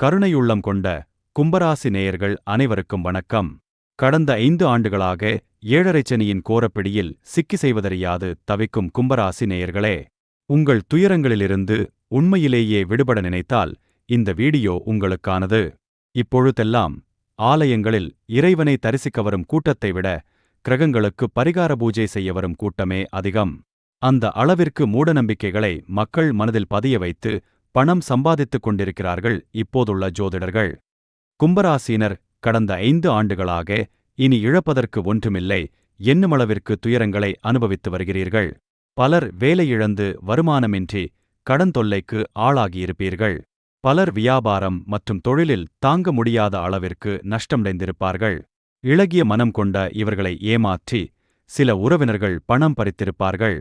கருணையுள்ளம் கொண்ட கும்பராசி நேயர்கள் அனைவருக்கும் வணக்கம். கடந்த ஐந்து ஆண்டுகளாக ஏழரைச்சனியின் கோரப்பிடியில் சிக்கி செய்வதறியாது தவிக்கும் கும்பராசி நேயர்களே உங்கள் துயரங்களிலிருந்து உண்மையிலேயே விடுபட நினைத்தால் இந்த வீடியோ உங்களுக்கானது. இப்பொழுதெல்லாம் ஆலயங்களில் இறைவனை தரிசிக்க வரும் கூட்டத்தை விட கிரகங்களுக்கு பரிகார பூஜை செய்ய வரும் கூட்டமே அதிகம். அந்த அளவிற்கு மூடநம்பிக்கைகளை மக்கள் மனதில் பதிய வைத்து பணம் சம்பாதித்துக் கொண்டிருக்கிறார்கள் இப்போதுள்ள ஜோதிடர்கள். கும்பராசினர் கடந்த ஐந்து ஆண்டுகளாக இனி இழப்பதற்கு ஒன்றுமில்லை என்னுமளவிற்கு துயரங்களை அனுபவித்து வருகிறீர்கள். பலர் வேலையிழந்து வருமானமின்றி கடன் தொல்லைக்கு ஆளாகியிருப்பீர்கள். பலர் வியாபாரம் மற்றும் தொழிலில் தாங்க முடியாத அளவிற்கு நஷ்டமடைந்திருப்பார்கள். இளகிய மனம் கொண்ட இவர்களை ஏமாற்றி சில உறவினர்கள் பணம் பறித்திருப்பார்கள்.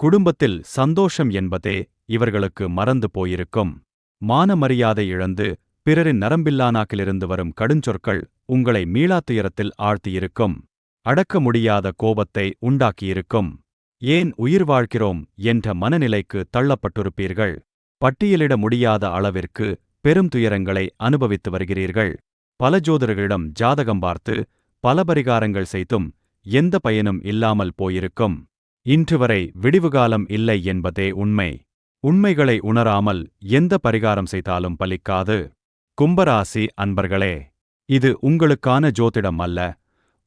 குடும்பத்தில் சந்தோஷம் என்பதே இவர்களுக்கு மறந்து போயிருக்கும். மானமரியாதை இழந்து பிறரின் நரம்பில்லானாக்கிலிருந்து வரும் கடுஞ்சொற்கள் உங்களை மீளாத்துயரத்தில் ஆழ்த்தியிருக்கும். அடக்க முடியாத கோபத்தை உண்டாக்கியிருக்கும். ஏன் உயிர் வாழ்கிறோம் என்ற மனநிலைக்கு தள்ளப்பட்டிருப்பீர்கள். பட்டியலிட முடியாத அளவிற்கு பெரும் துயரங்களை அனுபவித்து வருகிறீர்கள். பல ஜோதிடர்களிடம் ஜாதகம் பார்த்து பல பரிகாரங்கள் செய்தும் எந்த பயனும் இல்லாமல் போயிருக்கும். இன்று வரை விடிவுகாலம் இல்லை என்பதே உண்மை. உண்மைகளை உணராமல் எந்த பரிகாரம் செய்தாலும் பலிக்காது. கும்பராசி அன்பர்களே இது உங்களுக்கான ஜோதிடம் அல்ல.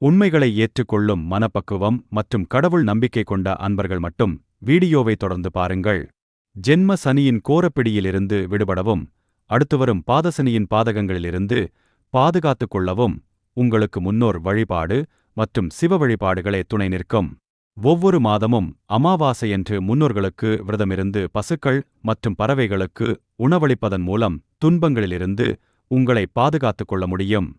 உண்மைகளை ஏற்றுக்கொள்ளும் மனப்பக்குவம் மற்றும் கடவுள் நம்பிக்கை கொண்ட அன்பர்கள் மட்டும் வீடியோவை தொடர்ந்து பாருங்கள். ஜென்ம சனியின் கோரப்பிடியிலிருந்து விடுபடவும் அடுத்து வரும் பாதசனியின் பாதகங்களிலிருந்து பாதுகாத்துக் கொள்ளவும் உங்களுக்கு முன்னோர் வழிபாடு மற்றும் சிவ வழிபாடுகளே துணை நிற்கும். ஒவ்வொரு மாதமும் அமாவாசையன்று முன்னோர்களுக்கு விரதமிருந்து பசுக்கள் மற்றும் பறவைகளுக்கு உணவளிப்பதன் மூலம் துன்பங்களிலிருந்து உங்களை பாதுகாத்துக் கொள்ள முடியும்.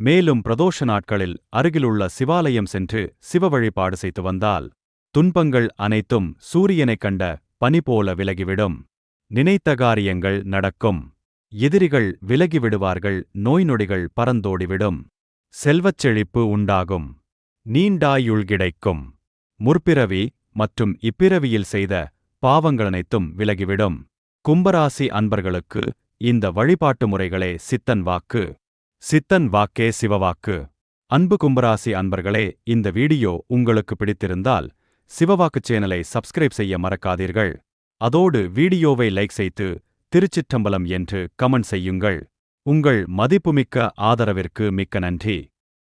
மேலும் பிரதோஷ நாட்களில் அருகிலுள்ள சிவாலயம் சென்று சிவ வழிபாடு செய்து வந்தால் துன்பங்கள் அனைத்தும் சூரியனைக் கண்ட பனி போல விலகிவிடும். நினைத்த காரியங்கள் நடக்கும். எதிரிகள் விலகிவிடுவார்கள் நோய் நொடிகள் பறந்தோடிவிடும். செல்வச் செழிப்பு உண்டாகும். நீண்டாயுள் கிடைக்கும். முற்பிறவி மற்றும் இப்பிறவியில் செய்த பாவங்களனைத்தும் விலகிவிடும். கும்பராசி அன்பர்களுக்கு இந்த வழிபாட்டு முறைகளே சித்தன் வாக்கு. சித்தன் வாக்கே சிவவாக்கு. அன்பு கும்பராசி அன்பர்களே இந்த வீடியோ உங்களுக்கு பிடித்திருந்தால் சிவவாக்கு சேனலை சப்ஸ்கிரைப் செய்ய மறக்காதீர்கள். அதோடு வீடியோவை லைக் செய்து திருச்சிற்றம்பலம் என்று கமெண்ட் செய்யுங்கள். உங்கள் மதிப்புமிக்க ஆதரவிற்கு மிக்க நன்றி.